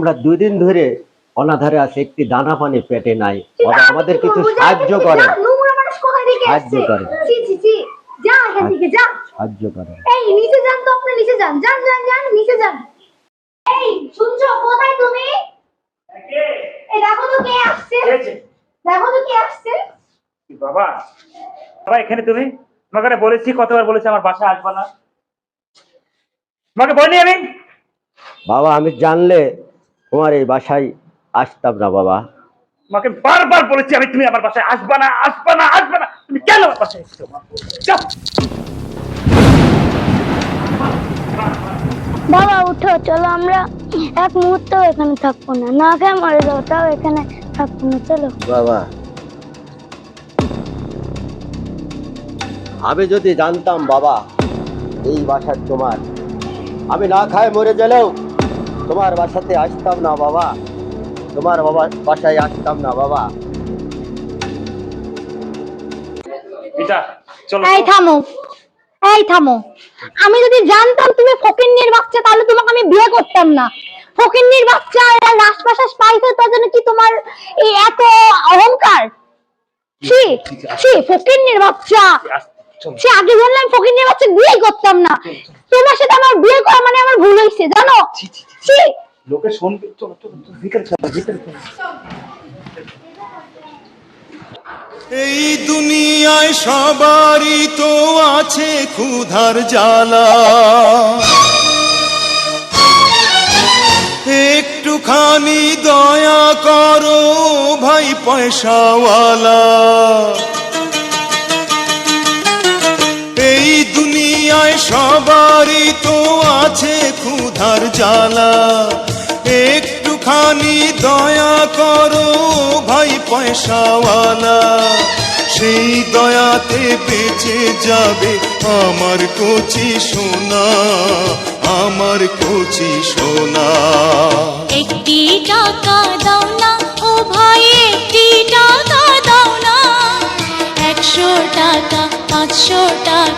আমরা দুই দিন ধরে অনাধারে আছে একটি দানা পানি পেটে নাই। বাবা আমাদের কিছু সাহায্য করে। সাহায্য করে। সাহায্য করে। এই নিচে যান তো আপনি নিচে যান যান যান যান নিচে যান এই শুনছো কোথায় তুমি এই দেখো তো কে আসছে দেখো তো কে আসছে বাবা? বাবা এখানে তুমি? তোমাকে বলেছি কতবার বলেছি আমার বাসায় আসবা না। তোমাকে বলিনি আমি? বাবা আমি জানলে তোমার এই বাসায় আসতাম না বাবা। তোমাকে বারবার বলেছি আমি তুমি আমার বাসায় আসবা না আসবা না আসবা না। তুমি কেন আমার বাসায় এসছো? বাবা উঠো চলো আমরা এক মুহূর্ত এখানে থাকব না। না খেয়ে মরে যাব তাও এখানে থাকব না চলো। বাবা। আমি যদি জানতাম বাবা এই বাসা তোমার আমি না খায় মরে গেলেও তোমার বাসাতে আসতাম না বাবা। তোমার বাবা বাসায় আসতাম না বাবা। এটা চলো। এই থামো। এই থামো। আমি যদি জানতাম তুমি ফকিন্নির বাচ্চা তাহলে তোমাকে আমি বিয়ে করতাম না। ফকিন্নির বাচ্চা এরা লাশ পাশাস পাইছে তার জন্য কি তোমার এই এত অহংকার? ছি ছি ফকিন্নির বাচ্চা। সে আগে জানলাম ফকিন্নির বাচ্চা বিয়ে করতাম না। তোমার সাথে আমার বিয়ে করা মানে আমার ভুল হয়েছে জানো? লোকে শুনবে এই দুনিয়ায় সবারই তো আছে ক্ষুধার জ্বালা। একটুখানি দয়া করো ভাই পয়সাওয়ালা। সবারই তো আছে ক্ষুধার জ্বালা। একটুখানি দয়া করো ভাই পয়সাওয়ালা। সেই দয়াতে বেঁচে যাবে আমার কচি সোনা, আমার কচি সোনা।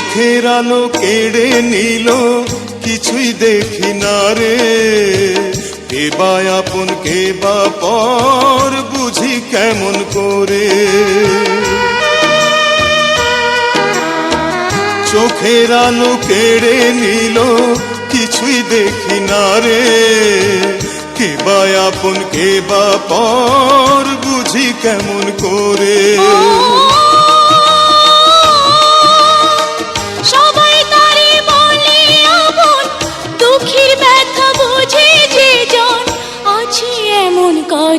চোখের আলো কেড়ে নিল, কিছুই দেখি না রে। কে বা আপন, কে বা পর, বুঝি কেমন করে। চোখের আলো কেড়ে নিল, কিছুই দেখি না রে। কে বা আপন, কে বা পর, বুঝি কেমন করে।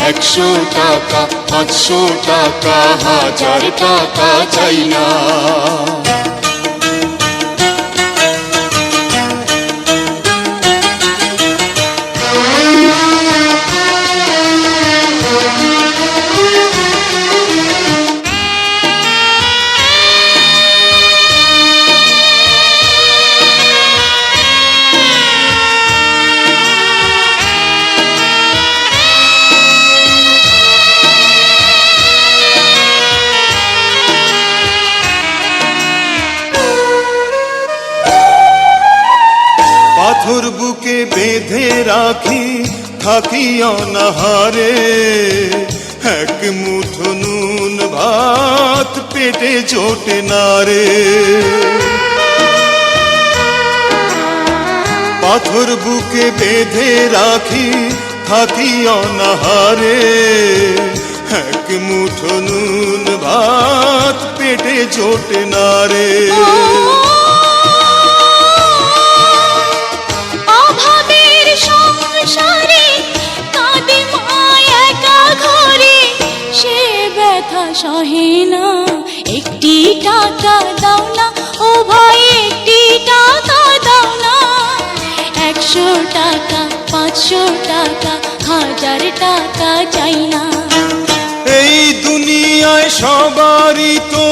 একশো টাকা পাঁচশো টাকা হাজার টাকা চাই না পাথর বুকে বেঁধে রাখি, থাকি অনাহারে। এক মুঠো নুন ভাত পেটে জোটে না রে। পাথর বুকে বেঁধে রাখি, থাকি অনাহারে। এক মুঠো নুন ভাত পেটে জোটে না রে। টাকা দাও না ও ভাই একটি টাকা দাও না। একশো টাকা, পাঁচশো টাকা, হাজার টাকা চাই না। এই দুনিয়ায় সবারই তো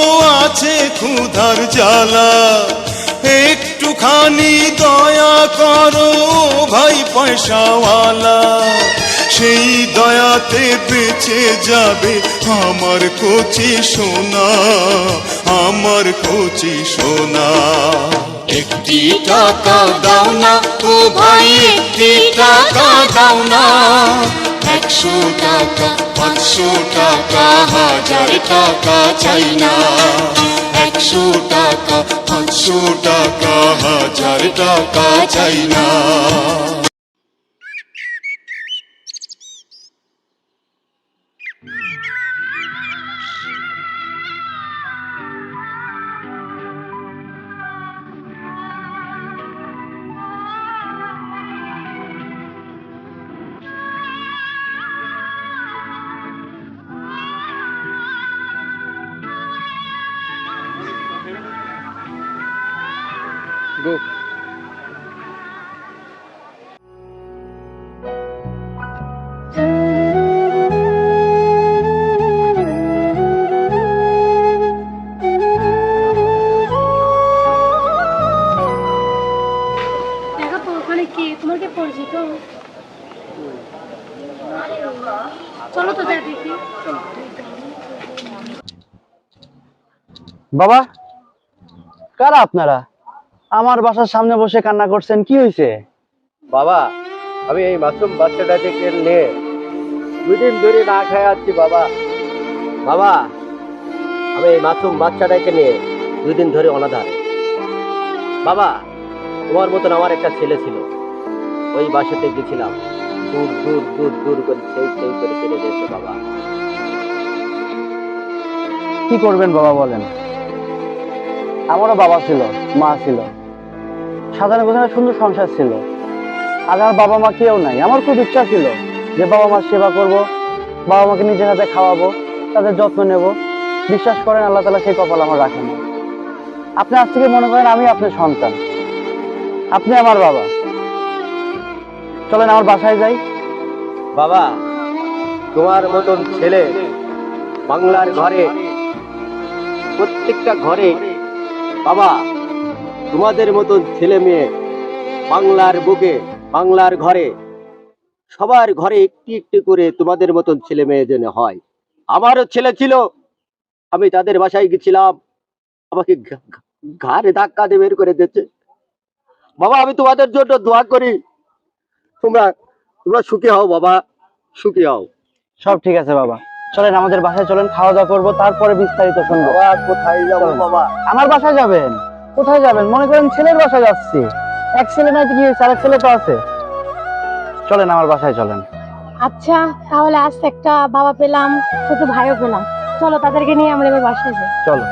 আছে ক্ষুধার জ্বালা। একটুখানি দয়া করো, ভাই পয়সাওয়ালা। সেই দয়াতে বেঁচে যাবে আমার কচি সোনা, আমার কচি সোনা। একটি টাকা দাও না ও ভাই, একটি টাকা দাও না। একশো টাকা, পাঁচশো টাকা, হাজার টাকা চাই না। একশো টাকা, পাঁচশো টাকা, হাজার টাকা চাই না। চলো তো দেখি। বাবা কারা আপনারা? আমার বাসার সামনে বসে কান্না করছেন কি হয়েছে বাবা আমি এই মাসুম বাচ্চাটা থেকে নিয়ে? দুদিন ধরে না খায় আছি বাবা। বাবা আমি এই মাসুম বাচ্চাটাকে নিয়ে দুদিন ধরে অনাধার। বাবা তোমার মতন আমার একটা ছেলে ছিল। ওই বাসাতে গেছিলাম। দূর দূর দূর দূর করে সেই সেই করে চলে গেছে বাবা। কি করবেন বাবা বলেন? আমারও বাবা ছিল মা ছিল। সাধারণ গোছানো সুন্দর সংসার ছিল। আজ আমার বাবা মা কেউ নাই। আমার খুব ইচ্ছা ছিল যে বাবা মার সেবা করব, বাবা মাকে নিজের হাতে খাওয়াবো, তাদের যত্ন নেব। বিশ্বাস করেন, আল্লাহ তালা সেই কপাল আমার রাখেন। আপনি আজ থেকে মনে করেন আমি আপনার সন্তান। আপনি আমার বাবা। চলেন, আমার বাসায় যাই। বাবা, তোমার মতন ছেলে বাংলার ঘরে, প্রত্যেকটা ঘরে বাবা তোমাদের মতন ছেলে মেয়ে বাংলার বুকে বাংলার ঘরে সবার ঘরে একটি একটি করে তোমাদের মতন ছেলে মেয়ে যেন হয়। আমারও ছেলে ছিল আমি তাদের বাসায় গেছিলাম। আমাকে ঘাড়ে ধাক্কা দিয়ে বের করে দিচ্ছে বাবা আমি তোমাদের জন্য দোয়া করি। তোমরা তোমরা সুখী হও বাবা সুখী হও। সব ঠিক আছে বাবা। চলেন আমাদের বাসায় চলেন খাওয়া দাওয়া করব তারপরে বিস্তারিত শুনব। কোথায় যাব বাবা? আমার বাসায় যাবেন? কোথায় যাবেন? মনে করেন ছেলের বাসায় যাচ্ছি। এক ছেলে নাই কি হয়েছে? আরেক ছেলে তো আছে। চলেন আমার বাসায় চলেন। আচ্ছা তাহলে আজ একটা বাবা পেলাম ছোট ভাইও পেলাম। চলো তাদেরকে নিয়ে আমরা এবার বাসায় যাই। চলো।